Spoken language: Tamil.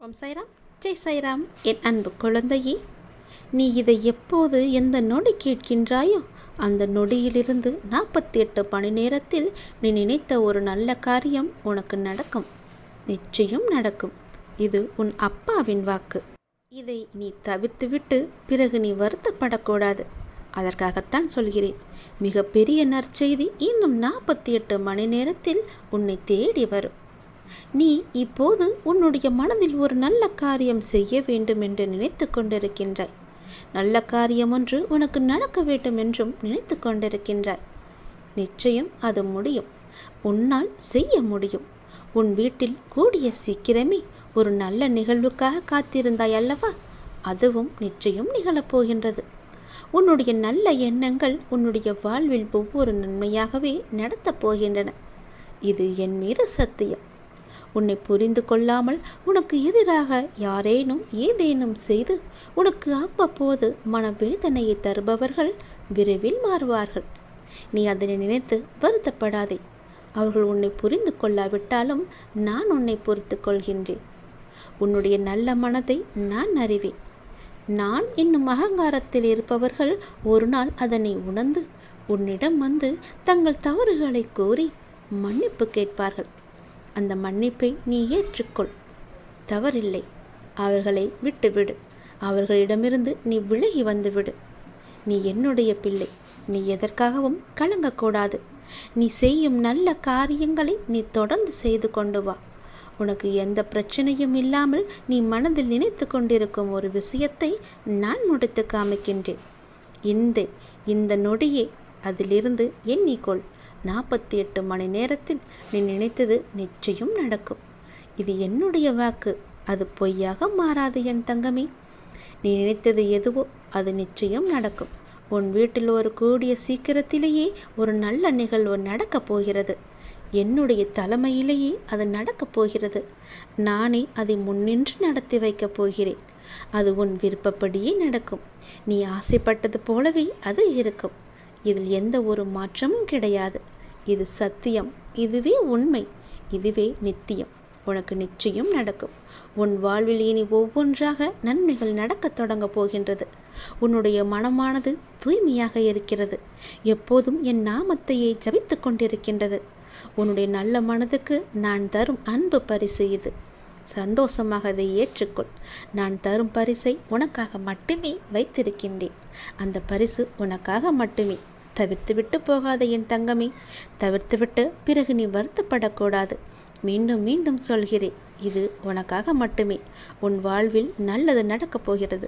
ஓம் சைராம் ஜெய் சைராம் என் அன்பு குழந்தையே நீ இதை எப்போது எந்த நொடி கேட்கின்றாயோ அந்த நொடியிலிருந்து நாற்பத்தி எட்டு மணி நேரத்தில் நீ நினைத்த ஒரு நல்ல காரியம் உனக்கு நடக்கும். நிச்சயம் நடக்கும். இது உன் அப்பாவின் வாக்கு. இதை நீ தவிர்த்துவிட்டு பிறகு நீ வருத்தப்படக்கூடாது. அதற்காகத்தான் சொல்கிறேன். மிகப்பெரிய நற்செய்தி இன்னும் நாற்பத்தி எட்டு மணி நேரத்தில் உன்னை தேடி வரும். நீ இப்போது உன்னுடைய மனதில் ஒரு நல்ல காரியம் செய்ய வேண்டும் என்று நினைத்து கொண்டிருக்கின்றாய். நல்ல காரியம் ஒன்று உனக்கு நடக்க வேண்டும் என்றும் நினைத்து கொண்டிருக்கின்றாய். நிச்சயம் அது முடியும். உன்னால் செய்ய முடியும். உன் வீட்டில் கூடிய சீக்கிரமே ஒரு நல்ல நிகழ்வுக்காக காத்திருந்தாய் அல்லவா? அதுவும் நிச்சயம் நிகழப்போகின்றது உன்னுடைய நல்ல எண்ணங்கள் உன்னுடைய வாழ்வில் ஒவ்வொரு நன்மையாகவே நடத்தப் போகின்றன. இது என் மீது சத்தியம். உன்னை புரிந்து கொள்ளாமல் உனக்கு எதிராக யாரேனும் ஏதேனும் செய்து உனக்கு அவ்வப்போது மனவேதனையை தருபவர்கள் விரைவில் மாறுவார்கள். நீ அதனை நினைத்து வருத்தப்படாதே. அவர்கள் உன்னை புரிந்து கொள்ளாவிட்டாலும் நான் உன்னை பொறுத்து கொள்கின்றேன். உன்னுடைய நல்ல மனதை நான் அறிவேன். நான் என்னும் அகங்காரத்தில் இருப்பவர்கள் ஒரு நாள் அதனை உணர்ந்து உன்னிடம் வந்து தங்கள் தவறுகளை கூறி மன்னிப்பு கேட்பார்கள். அந்த மன்னிப்பை நீ ஏற்றுக்கொள். தவறில்லை. அவர்களை விட்டுவிடு. அவர்களிடமிருந்து நீ விலகி வந்துவிடு. நீ என்னுடைய பிள்ளை. நீ எதற்காகவும் கலங்கக்கூடாது. நீ செய்யும் நல்ல காரியங்களை நீ தொடர்ந்து செய்து கொண்டு வா. உனக்கு எந்த பிரச்சனையும் இல்லாமல் நீ மனதில் நினைத்து கொண்டிருக்கும் ஒரு விஷயத்தை நான் முடித்து காமிக்கின்றேன். இந்த இந்த நொடியே அதிலிருந்து எண்ணிக்கொள். நாற்பத்தி எட்டு மணி நேரத்தில் நீ நினைத்தது நிச்சயம் நடக்கும். இது என்னுடைய வாக்கு. அது பொய்யாக மாறாது என் தங்கமே. நீ நினைத்தது எதுவோ அது நிச்சயம் நடக்கும். உன் வீட்டில் ஒரு கூடிய சீக்கிரத்திலேயே ஒரு நல்ல நிகழ்வு நடக்கப் போகிறது. என்னுடைய தலைமையிலேயே அது நடக்கப் போகிறது. நானே அதை முன்னின்று நடத்தி வைக்கப் போகிறேன். அது உன் விருப்பப்படியே நடக்கும். நீ ஆசைப்பட்டது போலவே அது இருக்கும். இதில் எந்த ஒரு மாற்றமும் கிடையாது. இது சத்தியம் இதுவே உண்மை இதுவே நித்தியம். உனக்கு நிச்சயம் நடக்கும். உன் வாழ்வில் இனி ஒவ்வொன்றாக நன்மைகள் நடக்கத் தொடங்கப் போகின்றது. உன்னுடைய மனமானது தூய்மையாக இருக்கிறது. எப்போதும் என் நாமத்தையே ஜபித்து கொண்டிருக்கின்றது. உன்னுடைய நல்ல மனதுக்கு நான் தரும் அன்பு பரிசு இது. சந்தோஷமாக அதை ஏற்றுக்கொள். நான் தரும் பரிசை உனக்காக மட்டுமே வைத்திருக்கின்றேன். அந்த பரிசு உனக்காக மட்டுமே. தவிர்த்துவிட்டு போகாத என் தங்கமே. தவிர்த்துவிட்டு பிறகு நீ வருத்தப்படக்கூடாது. மீண்டும் மீண்டும் சொல்கிறேன் இது உனக்காக மட்டுமே. உன் வாழ்வில் நல்லது நடக்கப் போகிறது.